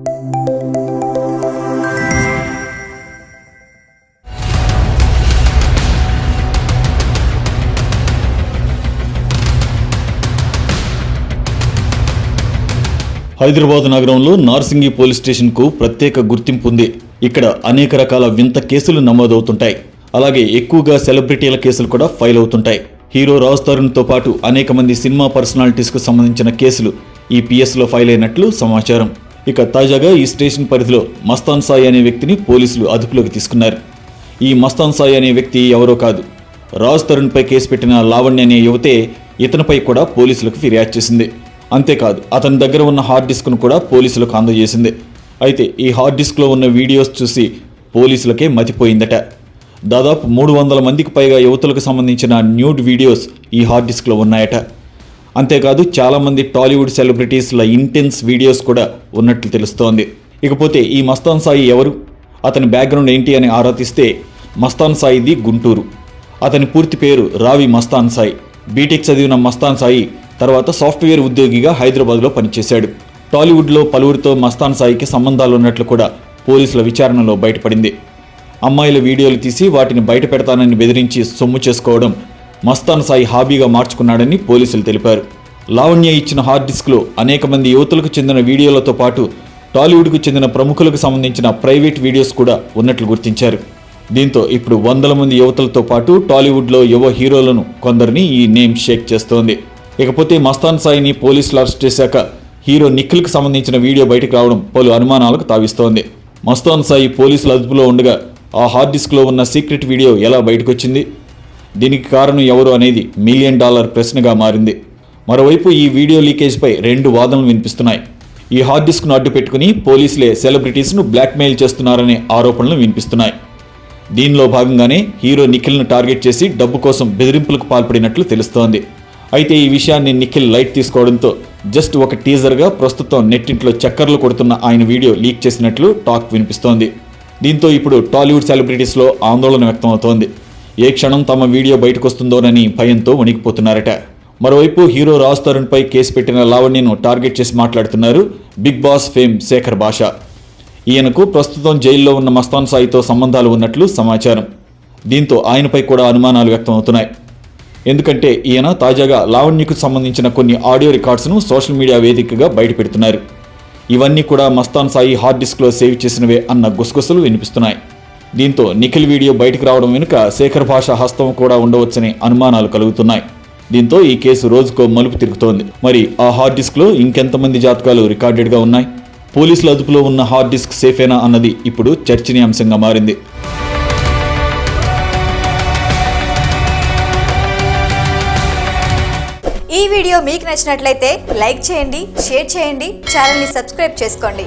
హైదరాబాద్ నగరంలో నార్సింగి పోలీస్ స్టేషన్కు ప్రత్యేక గుర్తింపు ఉంది. ఇక్కడ అనేక రకాల వింత కేసులు నమోదవుతుంటాయి. అలాగే ఎక్కువగా సెలబ్రిటీల కేసులు కూడా ఫైల్ అవుతుంటాయి హీరో రాజ్ తరుణ్తో పాటు అనేక మంది సినిమా పర్సనాలిటీస్కు సంబంధించిన కేసులు ఈ పిఎస్లో ఫైల్ అయినట్లు సమాచారం. ఇక తాజాగా ఈ స్టేషన్ పరిధిలో మస్తాన్ సాయి అనే వ్యక్తిని పోలీసులు అదుపులోకి తీసుకున్నారు. ఈ మస్తాన్ సాయి అనే వ్యక్తి ఎవరో కాదు. రాజ్ తరుణ్పై కేసు పెట్టిన లావణ్య అనే యువతే ఇతనిపై కూడా పోలీసులకు ఫిర్యాదు చేసింది. అంతేకాదు అతని దగ్గర ఉన్న హార్డ్ డిస్క్ను కూడా పోలీసులకు అందజేసింది. అయితే ఈ హార్డ్ డిస్క్లో ఉన్న వీడియోస్ చూసి పోలీసులకే మతిపోయిందట. దాదాపు మూడు వందల మందికి పైగా యువతులకు సంబంధించిన న్యూడ్ వీడియోస్ ఈ హార్డ్ డిస్క్లో ఉన్నాయట. అంతేకాదు చాలామంది టాలీవుడ్ సెలబ్రిటీస్ల ఇంటెన్స్ వీడియోస్ కూడా ఉన్నట్లు తెలుస్తోంది. ఇకపోతే ఈ మస్తాన్ సాయి ఎవరు? అతని బ్యాక్గ్రౌండ్ ఏంటి అని ఆరాధిస్తే మస్తాన్ సాయిది గుంటూరు. అతని పూర్తి పేరు రావి మస్తాన్ సాయి. బీటెక్ చదివిన మస్తాన్ సాయి తర్వాత సాఫ్ట్వేర్ ఉద్యోగిగా హైదరాబాద్లో పనిచేశాడు. టాలీవుడ్లో పలువురితో మస్తాన్ సాయికి సంబంధాలు ఉన్నట్లు కూడా పోలీసుల విచారణలో బయటపడింది. అమ్మాయిల వీడియోలు తీసి వాటిని బయట పెడతానని బెదిరించి సొమ్ము చేసుకోవడం మస్తాన్ సాయి హాబీగా మార్చుకున్నాడని పోలీసులు తెలిపారు. లావణ్య ఇచ్చిన హార్డ్ డిస్క్లో అనేక మంది యువతులకు చెందిన వీడియోలతో పాటు టాలీవుడ్కు చెందిన ప్రముఖులకు సంబంధించిన ప్రైవేట్ వీడియోస్ కూడా ఉన్నట్లు గుర్తించారు. దీంతో ఇప్పుడు వందల మంది యువతులతో పాటు టాలీవుడ్లో యువ హీరోలను కొందరిని ఈ నేమ్ షేక్ చేస్తోంది. ఇకపోతే మస్తాన్ సాయిని పోలీసులు అరెస్ట్ చేశాక హీరో నిఖిల్కి సంబంధించిన వీడియో బయటకు రావడం పలు అనుమానాలకు తావిస్తోంది. మస్తాన్ సాయి పోలీసుల అదుపులో ఉండగా ఆ హార్డ్ డిస్క్లో ఉన్న సీక్రెట్ వీడియో ఎలా బయటకొచ్చింది? దీనికి కారణం ఎవరు అనేది మిలియన్ డాలర్ ప్రశ్నగా మారింది. మరోవైపు ఈ వీడియో లీకేజ్పై రెండు వాదనలు వినిపిస్తున్నాయి. ఈ హార్డ్ డిస్క్ను అడ్డు పెట్టుకుని పోలీసులే సెలబ్రిటీస్ను బ్లాక్మెయిల్ చేస్తున్నారనే ఆరోపణలు వినిపిస్తున్నాయి. దీనిలో భాగంగానే హీరో నిఖిల్ను టార్గెట్ చేసి డబ్బు కోసం బెదిరింపులకు పాల్పడినట్లు తెలుస్తోంది. అయితే ఈ విషయాన్ని నిఖిల్ లైట్ తీసుకోవడంతో జస్ట్ ఒక టీజర్గా ప్రస్తుతం నెట్టింట్లో చక్కర్లు కొడుతున్న ఆయన వీడియో లీక్ చేసినట్లు టాక్ వినిపిస్తోంది. దీంతో ఇప్పుడు టాలీవుడ్ సెలబ్రిటీస్లో ఆందోళన వ్యక్తమవుతోంది. ఏ క్షణం తమ వీడియో బయటకొస్తుందోనని భయంతో వణికిపోతున్నారట. మరోవైపు హీరో రాజ్ తరుణ్పై కేసు పెట్టిన లావణ్యను టార్గెట్ చేసి మాట్లాడుతున్నారు బిగ్ బాస్ ఫేమ్ శేఖర్ భాష. ఈయనకు ప్రస్తుతం జైల్లో ఉన్న మస్తాన్ సాయితో సంబంధాలు ఉన్నట్లు సమాచారం. దీంతో ఆయనపై కూడా అనుమానాలు వ్యక్తమవుతున్నాయి. ఎందుకంటే ఈయన తాజాగా లావణ్యకు సంబంధించిన కొన్ని ఆడియో రికార్డ్స్ను సోషల్ మీడియా వేదికగా బయటపెడుతున్నారు. ఇవన్నీ కూడా మస్తాన్ సాయి హార్డ్ డిస్క్లో సేవ్ చేసినవే అన్న గుసగుసలు వినిపిస్తున్నాయి. దీంతో నిఖిల్ వీడియో బయటకు రావడం వెనుక శేఖర్ భాష హస్తం కూడా ఉండవచ్చనే అనుమానాలు కలుగుతున్నాయి. దీంతో ఈ కేసు రోజుకో మలుపు తిరుగుతోంది. మరి ఆ హార్డ్ డిస్క్లో ఇంకెంతమంది జాతకాలు రికార్డెడ్గా ఉన్నాయి? పోలీసుల అదుపులో ఉన్న హార్డ్ డిస్క్ సేఫేనా అన్నది ఇప్పుడు చర్చనీయాంశంగా మారింది. ఈ వీడియో మీకు నచ్చినట్లయితే లైక్ చేయండి షేర్ చేయండి ఛానల్ని సబ్స్క్రైబ్ చేసుకోండి.